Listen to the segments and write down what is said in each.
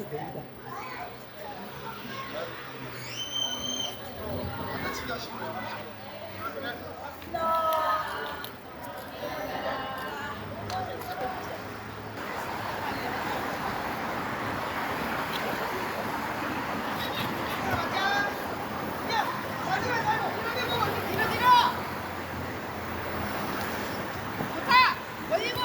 다시 됩니다. 좋다! 걸리고!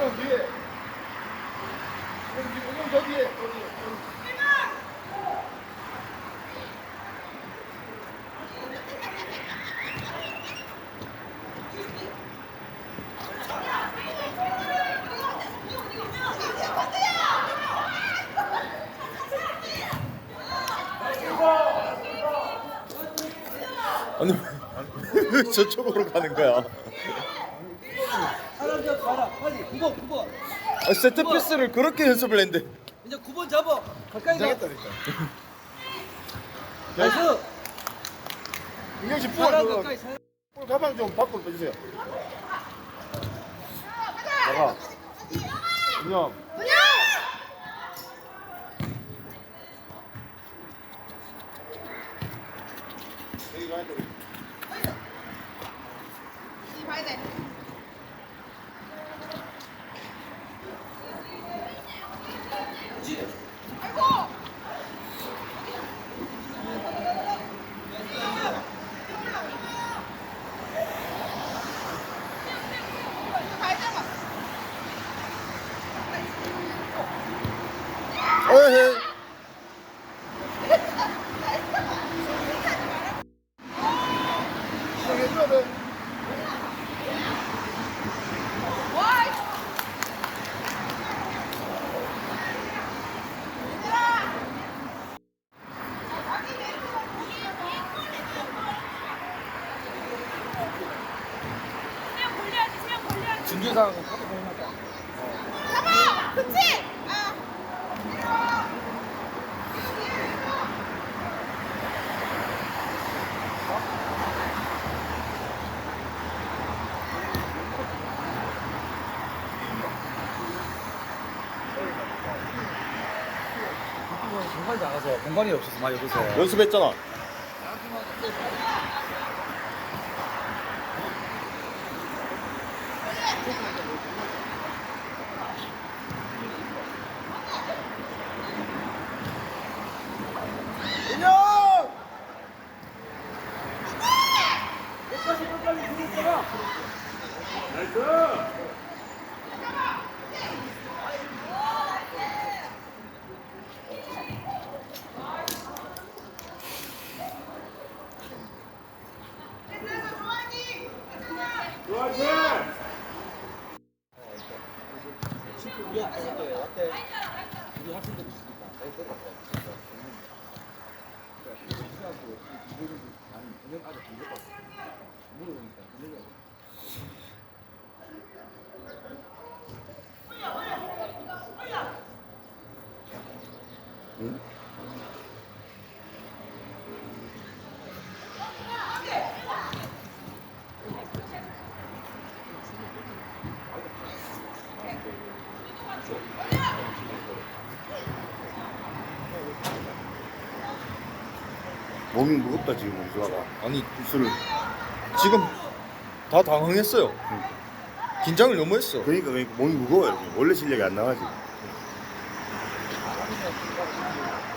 형 뒤에. 형 뒤에. 형저 뒤에. 저기. 아니 왜 저쪽으로 가는 거야? 사람 잡 가라. 빨리 9번 9번. 아, 세트 피스를 그렇게 연습을 했는데 이제 9번 잡아. 가까이 가. 나이스. 민경 씨 사람 볼 가까이 사람. 볼 가방 좀 밖으로 빼주세요. 나가. 민경. 여기 가야 돼. 이봐야 돼. 아이고! 발 잡아. 어헤 민경 해줘야 돼. 와! 진주상 잡아! 그치? 아. 공간이 없어서 많이 없어서. 연습했잖아. 민경! 우리 학생들 어때? 우리 학생들 있으니까. 잘 들어. 아니, 그냥 아직 안 들어. 물어보니까 그냥 몸이 무겁다 지금 우수아가. 아니 술. 지금 다 당황했어요. 긴장을 너무 했어. 그러니까 그러니까 몸이 무거워요. 지금. 원래 실력이 안 나가지.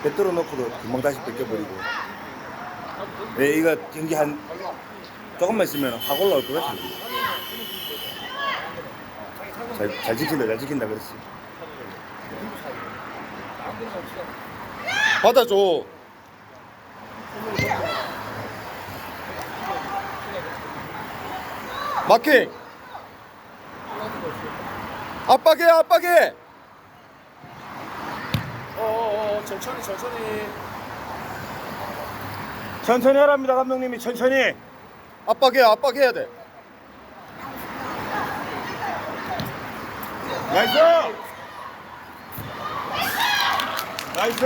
뱉들어 놓고도 금방 다시 뺏겨버리고. 왜 이거 경기 한 조금만 있으면 확 올라올 것 같아. 잘, 잘 지킨다, 잘 지킨다 그랬지. 받아줘. 마킹. 압박해 압박해 어어어 천천히 천천히. 천천히 하랍니다 감독님이. 천천히. 압박해 압박해야 돼. 나이스! 나이스!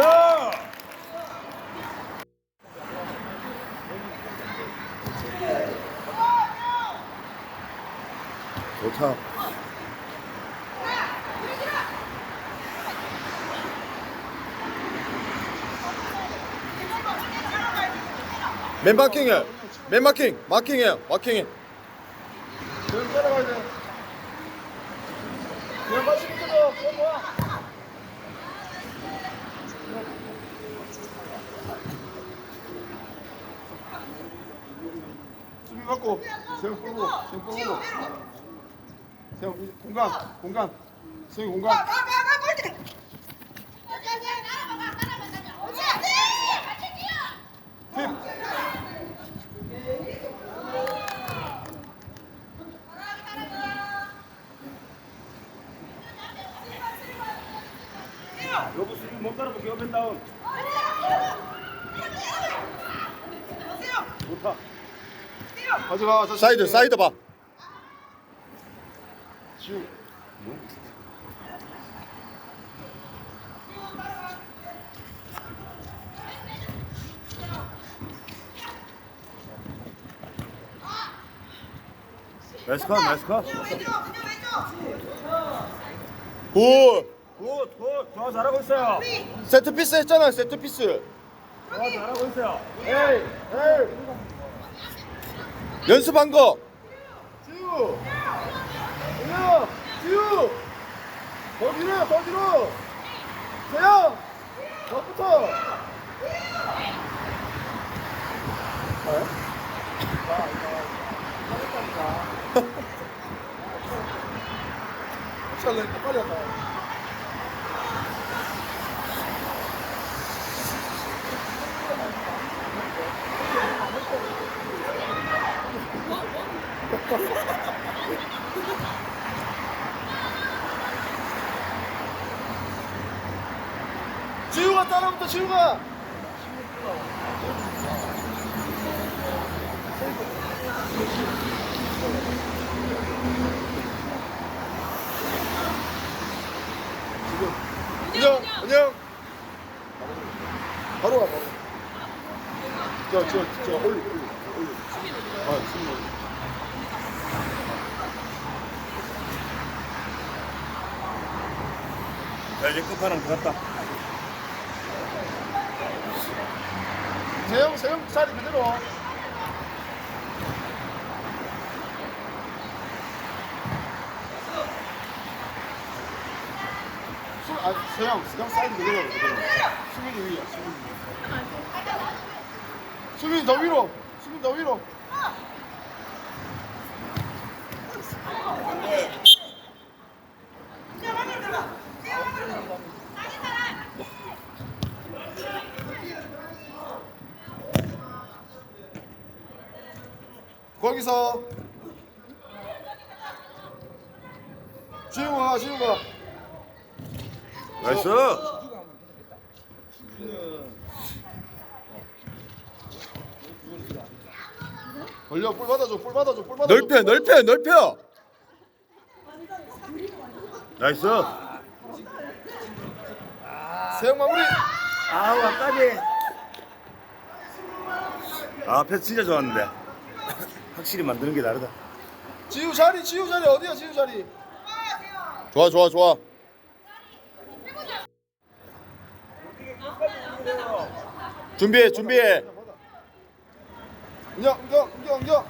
좋다 맨 마킹해 맨 마킹 마킹해 마킹해 그럼 따라가야 돼. 그냥 같이 붙어줘. 그럼 뭐야? 수비 받고 세영 끌고 세영 끌고 세영 공간 공간 세영 공간 가가가 골대. 팀 따라붙게 오pen 다운. 좋다. 가져가 저 사이드 사이드 봐. 지우. 나이스 컷 나이스 컷. 굿 굿 굿. 좋아 잘하고 있어요. 세트 피스 했잖아 세트 피스. 좋아 잘하고 있어요. 에이 에이. 연습한 거. 지우. 지우. 지우. 더 뒤로 더 뒤로. 세영. 더 붙어 찰래 빨리 왔다 지우가 따라붙어 지우가. 안녕 안녕. 바로 가 바로 저저저 올리 올리 올리. 아 승리 자 이제 끝판왕 들었다. 세영 세영 자리 그대로. 수, 아, 세영 세영 사이드 그대로 그대로. 수민이 위야 수민이 수민이 더 위로 수민이 더 위로 거기서. 지우가 지우가 나이스! 걸려 볼 받아줘 볼 받아줘 볼 받아줘. 넓혀 넓혀 넓혀! 나이스! 세영 마무리. 아우 아까비 아 패스 진짜 좋았는데 확실히 만드는 게 다르다. 지우 자리 지우 자리. 어디야 지우 자리? 좋아 좋아 좋아. 준비해 준비해. 은경 은경 은경 은경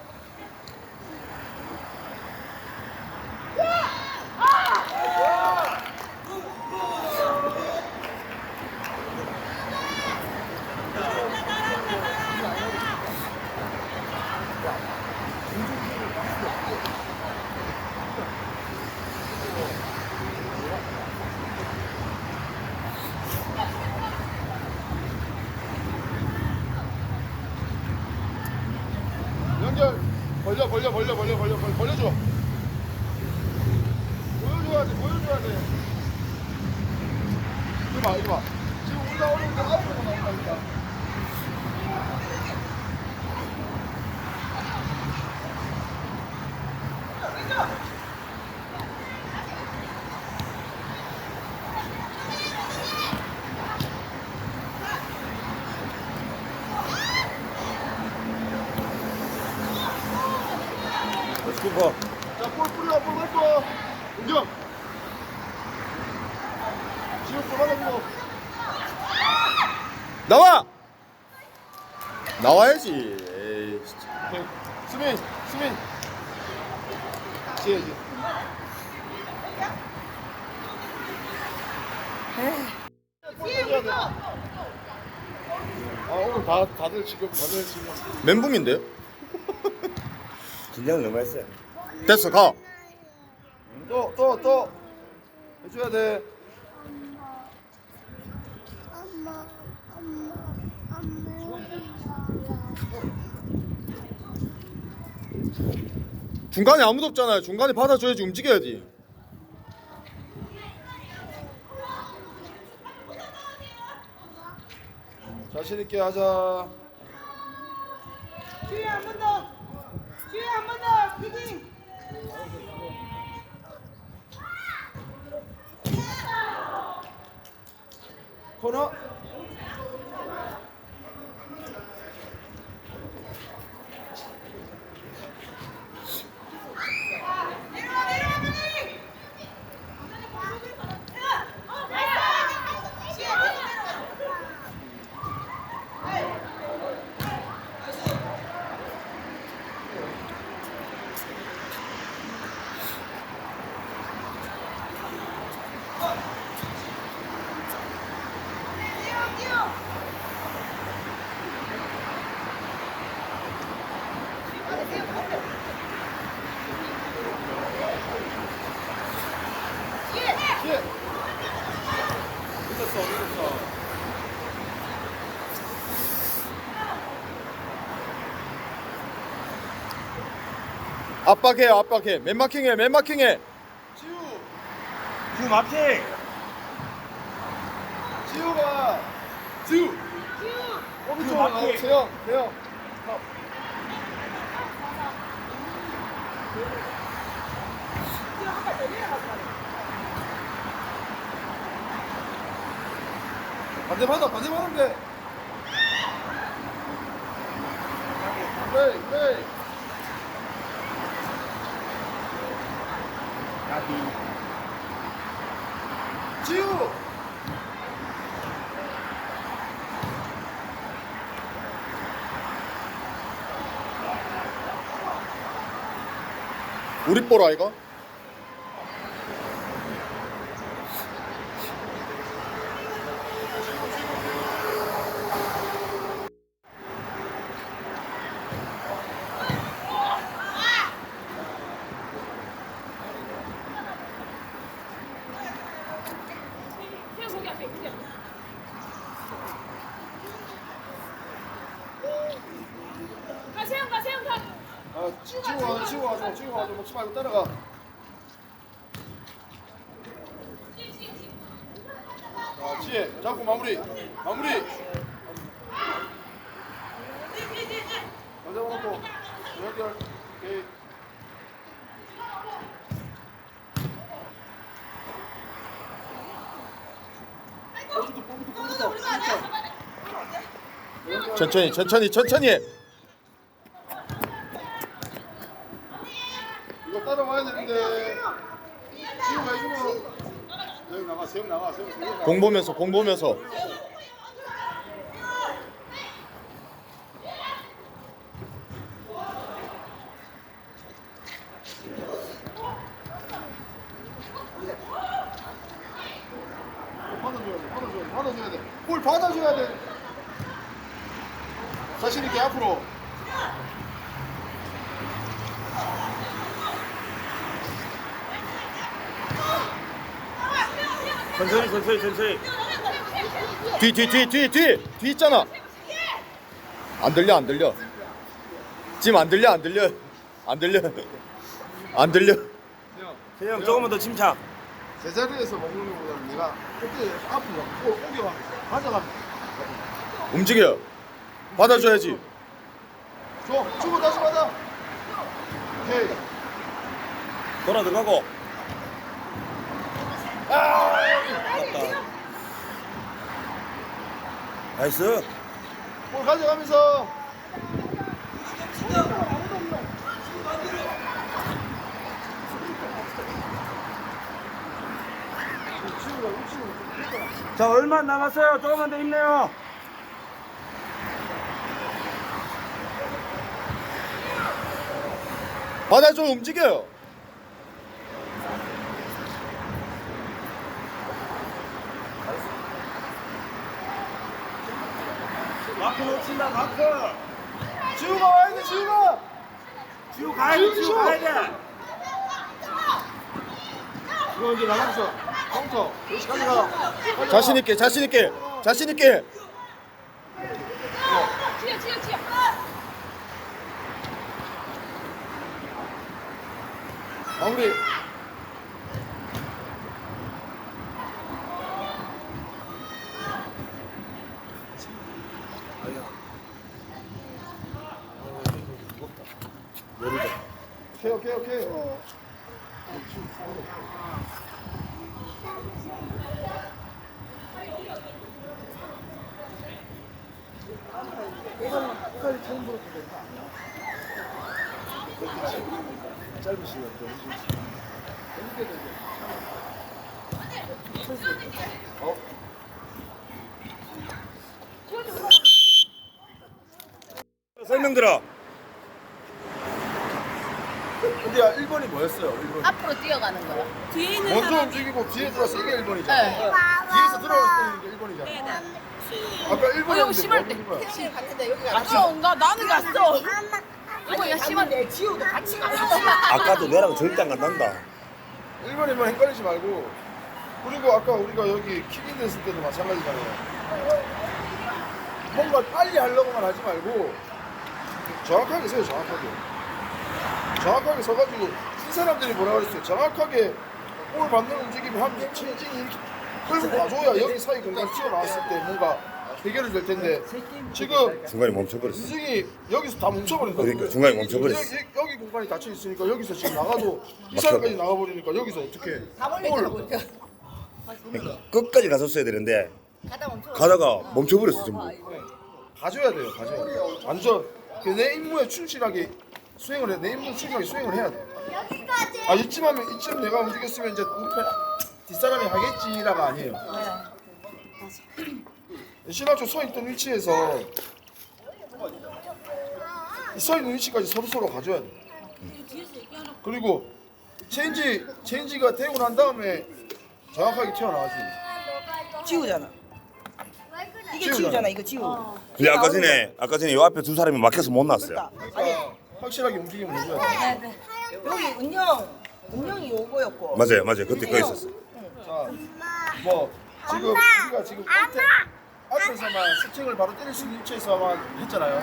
벌려 벌려 벌려 벌려 벌려 벌려. 벌려줘. 보여줘야 돼 보여줘야 돼. 이거 봐 이거 봐 지금 올라오는데 아웃으로 나온다. 나와야지. 에이, 진짜. 오케이. 수민 수민 지혜지 아 오늘 다 다들 지금 다들 지금 멘붕인데요? 긴장 너무 했어요. 됐어, 가. 또 또 또 해줘야 돼 엄마, 엄마, 엄마. 중간에 아무도 없잖아요. 중간에 받아줘야지 움직여야지. 자신 있게 하자 주희 한번 더. 주희 한번 더. 피딩. 코너 내려와 내려와 빨리. 예 늦었어 늦었어 압박해, 압박해. 맨마킹해, 맨마킹해. 지우. 그 마킹. 지우가. 지우. 오른쪽으로 나오 세영 세영. 반대 받아 반대 받으면 돼 그래 지우 볼 아이가? 가 세영 가 세영 가. 아, 지- 지우 와, 지우 와줘, 지우 와줘, 먹지 따라가. 자, 지혜, 잡고 마무리, 마무리. 잘 잡아놓고 연결. 오케이. 천천히, 천천히, 천천히 해. 이거 따라와야 되는데. 지우가 해주고. 세영 나가, 세영 나가, 세영 나가. 공 보면서, 공 보면서. 받아줘야 돼, 받아줘야 돼, 받아줘야 돼. 볼 받아줘야 돼. 자신 있게 앞으로. 천천히 천천히. 뒤, 뒤, 뒤, 뒤, 뒤. 뒤 있잖아. 안 들려, 안 들려. 지금 안 들려, 안 들려. 안 들려. 안 들려. 세영 조금만 더 침착. 제자리에서 먹는 것보다는 내가 그때 앞으로 오- 옮겨가 가져가 움직여. 받아줘야지. 줘 주고 다시 받아 오케이 돌아 들어가고. 맞 나이스. 볼 가져가면서 자, 얼마 남았어요? 조금만 더 힘내요. 받아줘 움직여요. 놓친다, 마크. 지우가 와야 돼 지우가 지우 가야 돼, 지우 가야 돼. 이거 이제 나가면서 카운터 그렇지 가져가. 자신 있게 자신 있게 자신 있게. 치어 치어 치어 마무리 오케이 오케이 오케이 설명 들어. 근데 야 1번이 뭐였어요 1번 앞으로 뛰어가는 거야. 뒤에 있는 먼저 움직이고 뒤에 들어서 이게 1번이잖아. 네. 뒤에서 들어갔을 때 이게 1번이잖아. 아까 1번이었는데 어, 이거 심할 때. 뭐 하는 거야? 갔어 온가 나는 갔어. 이거 야 심한데 지우도 같이 갔어 아까도 내랑 절대 안 간단다. 1번 1번 헷갈리지 말고. 그리고 아까 우리가 여기 킥인 됐을 때도 마찬가지잖아요. 뭔가 빨리 하려고만 하지 말고 정확하게 서요 정확하게 정확하게 서가지고 친 사람들이 뭐라 그랬어요 정확하게 볼 받는 움직임을 하면 체인징이 이렇게 끌고 와줘야 여기 사이 공간 튀어나왔을 때 뭔가 해결이 될 텐데 지금 중간에 멈춰버렸어. 인생이 여기서 다 거예요. 그러니까 중간에 멈춰버렸어. 여기, 여기 공간이 닫혀 있으니까 여기서 지금 나가도 이 사람까지 나가버리니까 여기서 어떻게 볼 끝까지 갔었어야 되는데 가다가 멈춰버렸어 전부. 가져야 돼요. 가져야 돼요. 완전 그내 임무에 충실하게 수행을 해. 내 임무 충실하게 수행을 해야 돼. 여기까지. 아 이쯤 하면 이쯤 내가 움직였으면 이제 우리 편 뒷사람이 하겠지라가 아니에요. 신화초 서 있던 위치에서 이서 있는 위치까지 서로 서로 가져야 돼. 그리고 체인지 체인지가 되고 난 다음에 정확하게 튀어나와지. 지우잖아. 이게 지우잖아. 지우잖아. 이거 지우. 근데 아까 전에 아까 전에 요 앞에 두 사람이 막혀서 못 나왔어요. 그러니까 확실하게 움직임을 해줘야 돼. 여기 은영, 은영이 요거였고. 맞아요, 맞아요. 그때 거 있었어. 자, 뭐 지금 우리가 지금 앞에, 앞에서만 스팅을 바로 때릴 수 있는 위치에서만 했잖아요.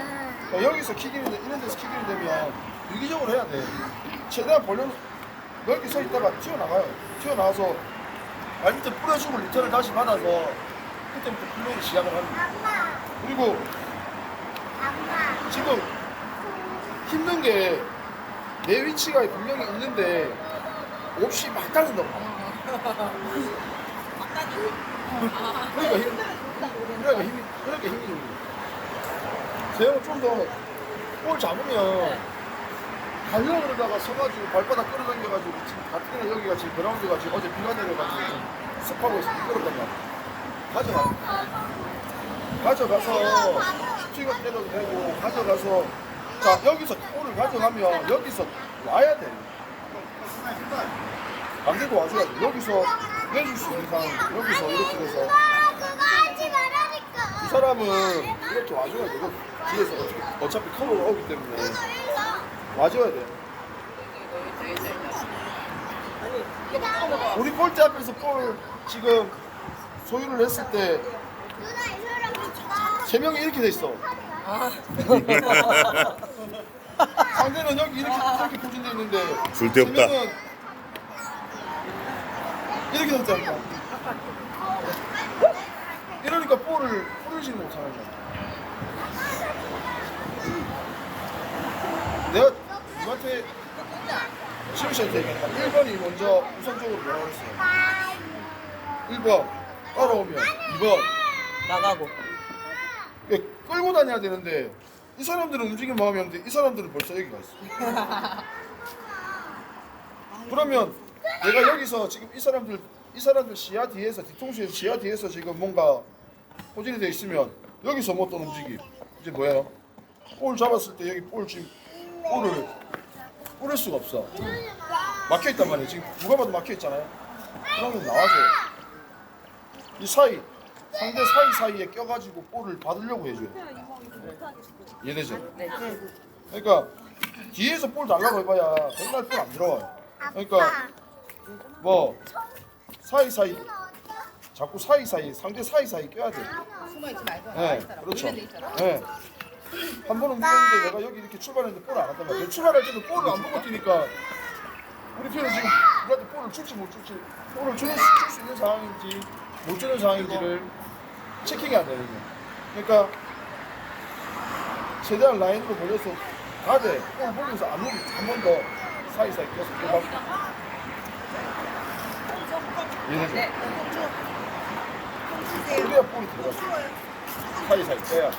그러니까 여기서 킥이 되- 이런 데서 킥이 되면 유기적으로 해야 돼. 최대한 벌려 넓게 서 있다가 튀어나가요. 튀어나와서 발 밑에 뿌려주고 리턴을 다시 받아서 그때부터 플레이를 시작을 합니다. 그리고. 지금 힘든 게 내 위치가 분명히 있는데 없이 막 달린다고. 그러니까 힘, 그러니까 힘이, 그러니까 힘이 좀. 세영은 좀더볼 잡으면 가려고 그러다가 서가지고 발바닥 끌어당겨가지고 지금 같은 여기가 지금 그라운드가 지금 어제 비가 내려가지고 좀 습하고 있어 미끄럽단 말이야. 가져가. 가져가서 슈팅업 때려도 되고 가져가서 자 여기서 볼을 가져가면 여기서 와야 돼. 안 되고 와줘야 돼. 여기서 내줄 수 있는 상황 여기서 이렇게 돼서 말라니까. 이 사람은 이렇게 와줘야 돼. 이거 뒤에서 어차피, 어차피 커버가 오기 때문에 와줘야 돼. 우리 볼대 앞에서 볼 지금 소유를 했을 때 세 명이 이렇게 돼 있어. 상대는 여기 이렇게 이렇게 포진돼 있는데 줄 데 없다. 세 명은 이렇게 됐잖아. 이러니까 볼을 뿌리지 못하는 거야. 내가 누구한테 시우 씨한테 얘기했다. 1번이 먼저 우선적으로 뭐라고 했어요? 1번 따라오면 2번 나가고. 끌고 다녀야 되는데 이 사람들은 움직임 마음이 없는데 이 사람들은 벌써 여기 가 있어. 그러면 내가 여기서 지금 이 사람들 이 사람들 시야 뒤에서 뒤통수에서 시야 뒤에서 지금 뭔가 포진이 돼 있으면 여기서 뭐또 움직임 이제 뭐예요? 볼 잡았을 때 여기 볼 지금 볼을 뿌릴 수가 없어. 막혀 있단 말이에요. 지금 누가 봐도 막혀 있잖아요. 그러면 나와서 이 사이 상대 사이 사이에 껴가지고 볼을 받으려고 해줘요. 이해되죠? 네. 그러니까 뒤에서 볼 달라고 해봐야 정말 볼안 들어와요. 그러니까 뭐 사이 사이 자꾸 사이 사이 상대 사이 사이 껴야 돼. 숨어 있지 말고. 네, 그렇죠. 네. 한 번은 뛰었는데 내가 여기 이렇게 출발했는데 볼을 안 왔단 말이야. 출발할 때도 볼을 안 보고 뛰니까 우리 편은 지금 누구한테 볼을 줄지 못 줄지 볼을 줄수 줄수 있는 상황인지 못 주는 상황인지를 체킹이 안 되는 거야. 그러니까 최대한 라인으로 벌려서 가되 볼 보면서 안 오면 한번 더 사이사이 또 하고 이해되죠? 네. 그래야 볼이 들어갔어. 사이사이 빼야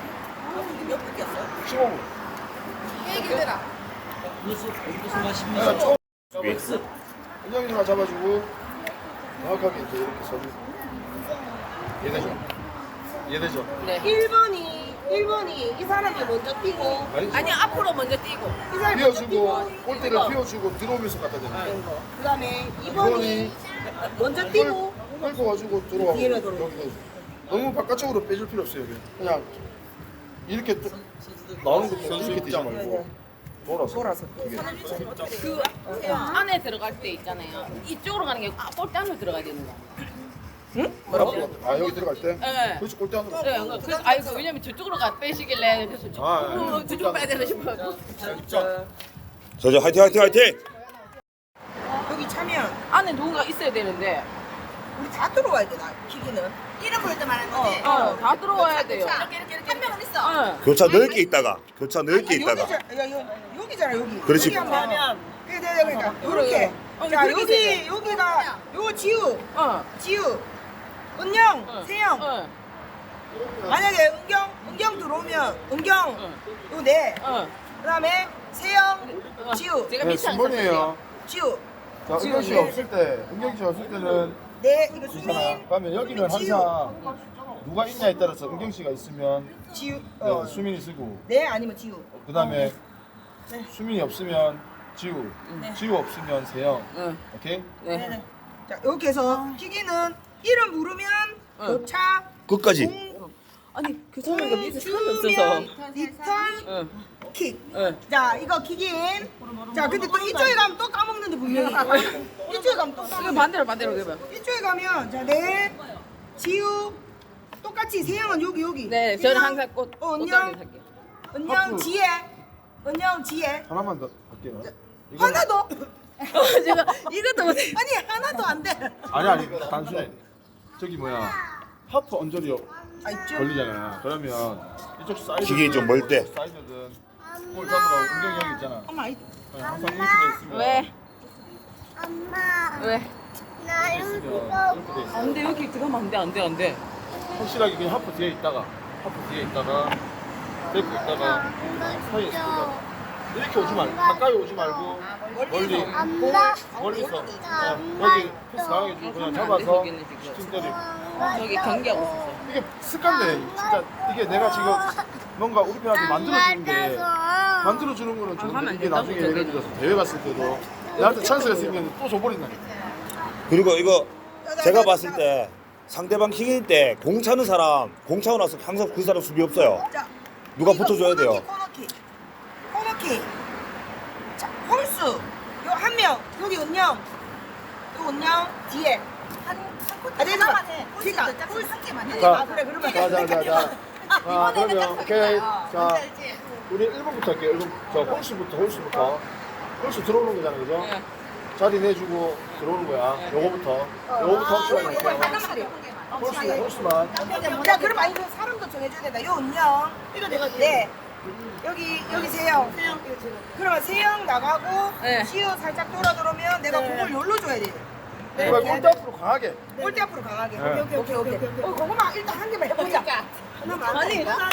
몇분 뛰었어요? 15분. 얘기해라. 내가 처음 은영이가 잡아주고 정확하게 이제 이렇게 서주 이해되죠? 이해되죠? 네. 1번이 1번이 이 사람이 먼저 뛰고? 아니 앞으로 먼저 뛰고. 이 사람이 비워주고 골대를 비워주고 들어오면서 갖다 대는 거 그다음에 2번이 2번이 먼저 뛰고 끌고 가지고 들어가고 뒤로 들어오고. 해줘. 너무 바깥쪽으로 빼줄 필요 없어요 여기 그냥 이렇게 또 나오는 것도 이렇게 뛰지 말고 돌아서 돌아서. 그 안에 들어갈 때 있잖아요. 이쪽으로 가는 게 아, 골대 안으로 들어가야 되는 거 야. 뭐라고? 아 여기 들어갈 때? 네. 그렇지 골대 안으로 네, 그래서 아이고 왜냐면 저쪽으로 가 빼시길래 그래서 저, 아, 어, 예. 저쪽 빼야 되나 싶어요. 저저 화이팅 화이팅 화이팅 여기 차면 안에 누군가 있어야 되는데 우리 다 들어와야 돼, 나 기기는. 이름 부를 때 말하는 거지? 어, 다 들어와야 돼요. 이렇게 이렇게 이렇게 한 명은 있어. 어. 교차 넓게 있다가 교차 넓게 있다가 여기잖아, 야, 여, 여기잖아, 여기. 그렇지. 여기 하면. 그래, 그래, 그러니까. 이렇게. 어, 자, 그렇게 여기, 여기가, 요거 지우, 어. 지우, 은영, 어. 세영. 어. 만약에 은경, 은경 들어오면, 은경, 어. 요 네. 어. 그 다음에 세영, 지우, 제가 네, 밑에 순번이에요 지우. 자 은경 씨 없을 때 은경 씨 없을 때는 네, 이거 괜찮아. 수민, 그러면 여기는 항상 누가 있냐에 따라서 은경 씨가 있으면 지우, 네, 어. 수민이 쓰고 네, 아니면 지우. 그 다음에 네. 수민이 없으면 지우, 지우 없으면 세영. 응. 오케이? 네. 네네. 자, 이렇게 해서 기기는 이름 부르면 응. 교차, 끝까지 공, 아니 그 사람이 밑에 사람이 없어서. 주면, 리턴, 응. 킥. 응. 자, 이거 기긴. 자, 근데 또 이쪽에 가면 또 까먹는데 분명히. 이쪽에 가면 또 이거 까먹는데. 반대로 반대로 해봐. 이쪽에 가면 자, 네, 지우, 똑같이 세영은 여기 여기. 네, 저는 항상 꽃 어, 은영, 살게요. 하프. 지혜, 은영, 지혜. 하나만 더 할게요. 이거 하나 더. 제가 이것도 못해. 아니 하나도 안 돼. 아니 아니 단순해. 저기 뭐야 하프 언저리 아, 있죠. 걸리잖아. 그러면 이쪽 사이드 기계 좀멀 때. 사이드든 볼 잡으러 은경이 형이 있잖아. 엄마, 이- 네, 항상 이렇게 돼 있으면 왜? 엄마 왜? 나 이렇게 돼 있어. 안 돼 여기 들어가면 안 돼 안 돼 안 돼. 확실하게 그냥 하프 뒤에 있다가 하프 뒤에 있다가 데리고 있다가 사이에 있다가 이렇게 오지 말고 가까이 오지 말고 멀리 엄마 멀리서 어, 여기 패스 당해주고 그냥 잡아서. 슈팅 때리고 저기 경기하고 있었어. 이게 습관돼 진짜 이게 내가 지금 뭔가 우리 편한테 만들어주는 게 만들어주는 거는 좋은데 안 이게 나중에 예를. 들어서 대회 갔을 때도 나한테 찬스가 있으면 또 줘버린다니까 그리고 이거 제가 봤을 때 상대방 킹일 때 공 차는 사람 공 차고 나서 항상 그 사람 수비 없어요 자, 누가 붙어줘야 돼요 코너킥, 코너킥. 자, 홀수. 요 한 명. 여기 은영. 요 은영 뒤에. 한, 한 아, 내서 봐. 그러니까 홀수 한 개만 해. 자, 아, 그래 그러면. 자 자 자 자 아 그러면 오케이 자 우리 1번부터 할게요 1번 자 홀수부터 홀수부터 홀수 들어오는 거잖아 그죠? 네. 자리 내주고 들어오는 거야. 요거부터. 요거부터 홀수만 요거 할게요. 잠깐만요. 홀수, 홀수만. 자, 그럼 아니 그 사람도 정해줘야 된다. 요 운영. 이거 내가 네. 여기 여기 세영. 그러면 세영 나가고 네. 시우 살짝 돌아 들어오면 내가 공을 열로 줘야 돼. 이거 골대 앞으로 강하게. 골대 앞으로 강하게. 네. 오케이 오케이 오케이. 어, 그거만 일단 한 개만 해보자. 하나만. 아니 나나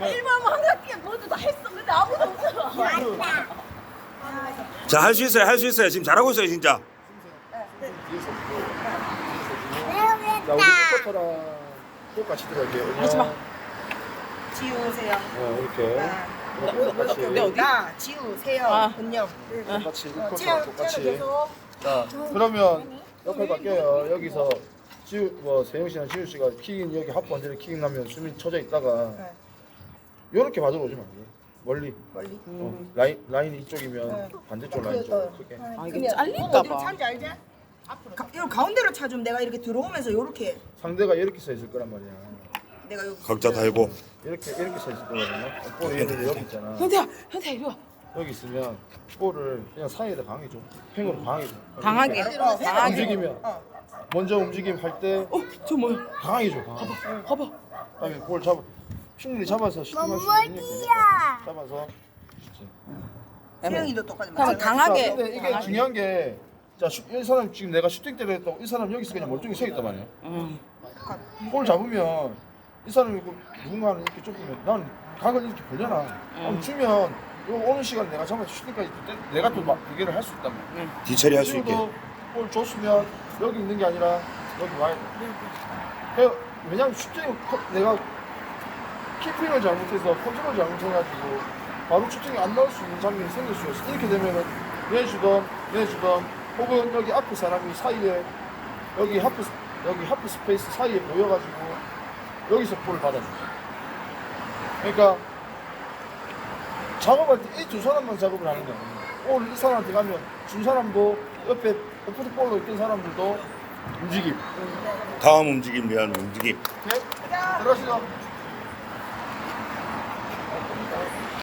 일만 하나 뛰어 너도 다 했어. 근데 아무도 없어. 자, 할 수 있어요, 할 수 있어요. 지금 잘하고 있어요, 진짜. 자, 우리 리포터랑 똑같이 들어갈게요. 하지 마. 지우 세영. 네, 이렇게. 똑같이. 근데 어디? 나 지우 세영 아. 은영. 똑같이. 리포터랑 채영 똑같이. 채영 계속. 자, 그러면 역할 바뀌어요. 여기서 지우, 뭐 세영 씨랑 지우 씨가 킥인 여기 하프 언제를 킥인 나면 수민 쳐져 있다가 네. 요렇게 받으러 오지 말고 멀리. 멀리. 어, 라인 라인이 이쪽이면 네. 반대쪽 라인 쪽 크게. 아 그러면 이게 잘릴까 어디로 봐. 찬지 알지? 앞으로. 가, 이거 가운데로 차주면 내가 이렇게 들어오면서 이렇게 상대가 이렇게 서 있을 거란 말이야. 내가 여기. 각자 달고. 이렇게 이렇게 서 있을 거거든요. 볼이 얘네들 여기 있잖아. 현태야 현태야 이리 와. 여기 있으면 볼을 그냥 사이에다 강하게 줘. 팽으로 강하게 줘. 강하게. 어, 강하게. 움직이면 먼저 움직임 할때 어 저 뭐야? 강하게 줘. 강하게. 봐봐. 그다음에 볼 잡아 충분히 잡아서 슈팅할 수 있는 뭐뭐지야. 잡아서 세영이도 똑같이 그럼. 강하게. 자, 근데 이게 중요한 게 자, 슈, 이 사람 지금 내가 슈팅 때려 했다고 이 사람 여기서 그냥 멀쩡히 서 있단 말이야. 응. 볼 잡으면 이 사람이 그 누군가는 이렇게 좁으면 난 각을 이렇게 벌려놔. 그럼 주면 요 오는 시간 내가 잡아서 슈팅까지 때- 내가 또막 대결을 할수 있단 말이야. 뒤처리 할 수 있게. 지금도 볼 줬으면 여기 있는 게 아니라 여기 와야 돼. 그 왜냐면 슈팅 내가 키핑을 잘못해서 컨트롤 잘못해가지고 바로 슈팅이 안 나올 수 있는 장면이 생길 수 있어. 이렇게 되면은 내주던 내주던 혹은 여기 앞에 사람이 사이에 여기 하프 스- 여기 하프 스페이스 사이에 모여가지고 여기서 볼을 받아줘. 그러니까 작업할 때 이 두 사람만 작업을 하는 거야. 오늘 이 사람한테 가면 준 사람도 옆에 오프트 볼로 있던 사람들도 움직임. 다음 움직임 위한 움직임. 오케이? 들어가시죠.